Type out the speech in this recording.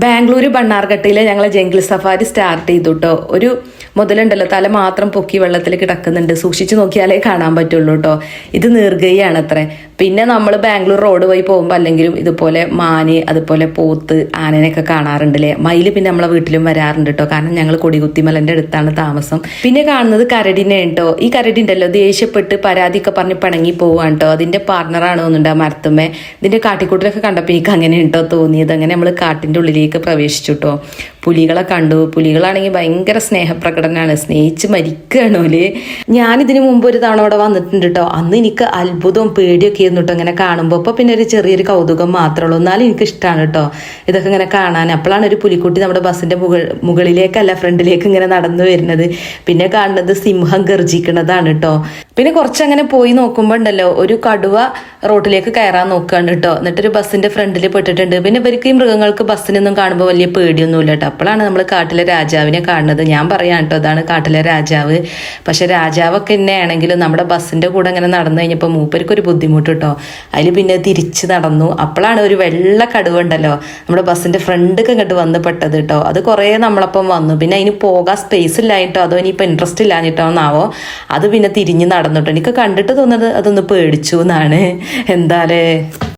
Beh, Bangalore ബണ്ണാർഘട്ടയിലെ ഞങ്ങൾ jungle safari start ചെയ്തു കേട്ടോ ഒരു മുതലുണ്ടല്ലോ തല മാത്രം പൊക്കി വെള്ളത്തിൽ കിടക്കുന്നുണ്ട് സൂക്ഷിച്ചു നോക്കിയാലേ കാണാൻ പറ്റുള്ളൂ കേട്ടോ ഇത് നീർഗയാണ് അത്ര പിന്നെ നമ്മൾ ബാംഗ്ലൂർ റോഡ് വഴി പോകുമ്പോൾ അല്ലെങ്കിലും ഇതുപോലെ മാന് അതുപോലെ പോത്ത് ആനനെയൊക്കെ കാണാറുണ്ടല്ലേ? മയിൽ പിന്നെ നമ്മളെ വീട്ടിലും വരാറുണ്ട് കേട്ടോ കാരണം ഞങ്ങൾ കൊടികുത്തിമലന്റെ അടുത്താണ് താമസം. പിന്നെ കാണുന്നത് കരടിനെ കേട്ടോ ഈ കരടി ഉണ്ടല്ലോ ദേഷ്യപ്പെട്ട് പരാതിയൊക്കെ പറഞ്ഞ് പിണങ്ങി പോവാണ് കേട്ടോ അതിന്റെ പാർട്ണറാണ് മരത്തുമ്മേ. ഇതിന്റെ കാട്ടിക്കൂട്ടിലൊക്കെ കണ്ടപ്പോൾ എനിക്ക് അങ്ങനെ ഉണ്ടോ തോന്നിയത്. അങ്ങനെ നമ്മൾ കാട്ടിന്റെ ഉള്ളിലേക്ക് പ്രവേശിച്ചു കേട്ടോ പുലികളെ കണ്ടു. പുലികളാണെങ്കിൽ ഭയങ്കര സ്നേഹപ്രകടനാണ്. സ്നേഹിച്ച് മരിക്കുകയാണ് ഓൽ. ഞാൻ ഇതിനു മുമ്പ് ഒരു തവണ അവിടെ വന്നിട്ടുണ്ട് കേട്ടോ അന്ന് എനിക്ക് അത്ഭുതവും പേടിയൊക്കെ ആയിരുന്നു കേട്ടോ ഇങ്ങനെ കാണുമ്പോൾ അപ്പോൾ പിന്നെ ഒരു ചെറിയൊരു കൗതുകം മാത്രമേ ഉള്ളൂ എന്നാലും എനിക്ക് ഇഷ്ടമാണ് കേട്ടോ ഇതൊക്കെ ഇങ്ങനെ കാണാൻ. അപ്പോഴാണ് ഒരു പുലിക്കുട്ടി നമ്മുടെ ബസ്സിന്റെ മുകൾ മുകളിലേക്കല്ല ഫ്രണ്ടിലേക്ക് ഇങ്ങനെ നടന്നു വരുന്നത്. പിന്നെ കാണുന്നത് സിംഹം ഗർജിക്കുന്നതാണ് കേട്ടോ. പിന്നെ കുറച്ചങ്ങനെ പോയി നോക്കുമ്പോൾ ഉണ്ടല്ലോ ഒരു കടുവ റോട്ടിലേക്ക് കയറാൻ നോക്കുകയാണ് കേട്ടോ എന്നിട്ടൊരു ബസ്സിന്റെ ഫ്രണ്ടിൽ പെട്ടിട്ടുണ്ട്. പിന്നെ ഇവർക്ക് ഈ മൃഗങ്ങൾക്ക് ബസ്സിനൊന്നും കാണുമ്പോൾ വലിയ പേടിയൊന്നുമില്ല കേട്ടോ അപ്പോഴാണ് നമ്മൾ കാട്ടിലെ രാജാവിനെ കാണുന്നത്. ഞാൻ പറയാം കേട്ടോ അതാണ് കാട്ടിലെ രാജാവ്. പക്ഷെ രാജാവൊക്കെ എന്നെ ആണെങ്കിലും നമ്മുടെ ബസ്സിന്റെ കൂടെ അങ്ങനെ നടന്നു കഴിഞ്ഞപ്പോൾ മൂപ്പർക്ക് ഒരു ബുദ്ധിമുട്ട് കേട്ടോ അതിൽ പിന്നെ തിരിച്ച് നടന്നു. അപ്പോഴാണ് ഒരു വെള്ള കടുവ ഉണ്ടല്ലോ നമ്മുടെ ബസ്സിന്റെ ഫ്രണ്ടൊക്കെ ഇങ്ങോട്ട് വന്ന് പെട്ടത് കേട്ടോ അത് കുറേ നമ്മളപ്പം വന്നു. പിന്നെ അതിന് പോകാൻ സ്പേസ് ഇല്ലായിട്ടോ അതോ ഇനിയിപ്പോൾ ഇൻട്രസ്റ്റ് ഇല്ലാഞ്ഞിട്ടോ എന്നാവോ അത് പിന്നെ തിരിഞ്ഞ് നടന്നിട്ടോ എനിക്ക് കണ്ടിട്ട് തോന്നുന്നത് അതൊന്ന് പേടിച്ചു എന്നാണ്. എന്താലേ?